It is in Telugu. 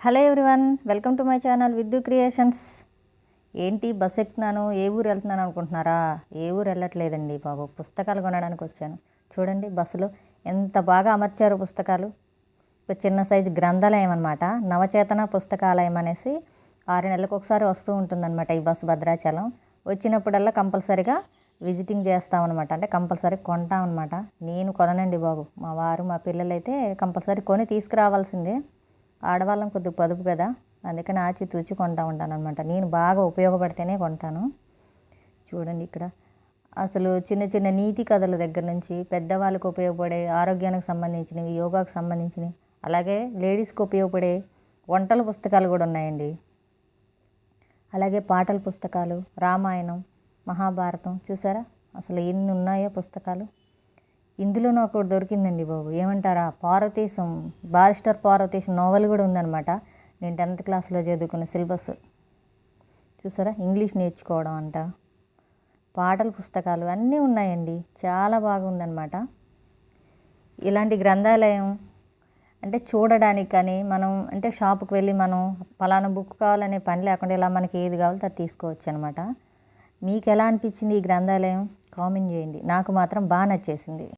Hello everyone welcome to my channel Vidyu creations. ఏంటి బస్ ఎక్కుతున్నాను? ఏ ఊరు వెళ్తున్నాను అనుకుంటున్నారా? ఏ ఊరు వెళ్ళట్లేదండి బాబు. పుస్తకాలు కొనడానికి వచ్చాను. చూడండి బస్సులో ఎంత బాగా అమర్చారు పుస్తకాలు. ఒక చిన్న సైజు గ్రంథాలయం అనమాట నవచేతన పుస్తకాలయం అనేసి ఆరు నెలలకు ఒకసారి వస్తూ ఉంటుందన్నమాట ఈ బస్సు భద్రాచలం. వచ్చినప్పుడల్లా కంపల్సరీగా విజిటింగ్ చేస్తామన్నమాట. అంటే కంపల్సరీ కొంటామన్నమాట. నేను కొననండి బాబు. మా వారు మా పిల్లలైతే కంపల్సరీ కొని తీసుకురావాల్సిందే. ఆడవాళ్ళం కొద్దిగా పొదుపు కదా. అందుకని ఆచి తూచి కొంటా ఉంటాను అనమాట నేను బాగా ఉపయోగపడితేనే కొంటాను. చూడండి ఇక్కడ. అసలు చిన్న చిన్న నీతి కథల దగ్గర నుంచి పెద్దవాళ్ళకు ఉపయోగపడే ఆరోగ్యానికి సంబంధించినవి యోగాకు సంబంధించినవి అలాగే లేడీస్కి ఉపయోగపడే వంటల పుస్తకాలు కూడా ఉన్నాయండి. అలాగే పాటల పుస్తకాలు రామాయణం మహాభారతం చూసారా? అసలు ఎన్ని ఉన్నాయో పుస్తకాలు. ఇందులో నాకు ఒకటి దొరికిందండి బాబు. ఏమంటారా? పార్వతీశం బారిస్టర్ పార్వతీశం నోవెల్ కూడా ఉందన్నమాట. నేను టెన్త్ క్లాస్లో చదువుకున్న సిలబస్. చూసారా? ఇంగ్లీష్ నేర్చుకోవడం అంట. పాటల పుస్తకాలు అన్నీ ఉన్నాయండి. చాలా బాగుందన్నమాట. ఇలాంటి గ్రంథాలయం అంటే చూడడానికి కానీ మనం అంటే షాపుకి వెళ్ళి మనం పలానా బుక్ కావాలనే పని లేకుండా ఇలా మనకి ఏది కావాలో అది తీసుకోవచ్చు అనమాట మీకు ఎలా అనిపించింది ఈ గ్రంథాలయం? కామెంట్ చేయండి. నాకు మాత్రం బాగా నచ్చేసింది.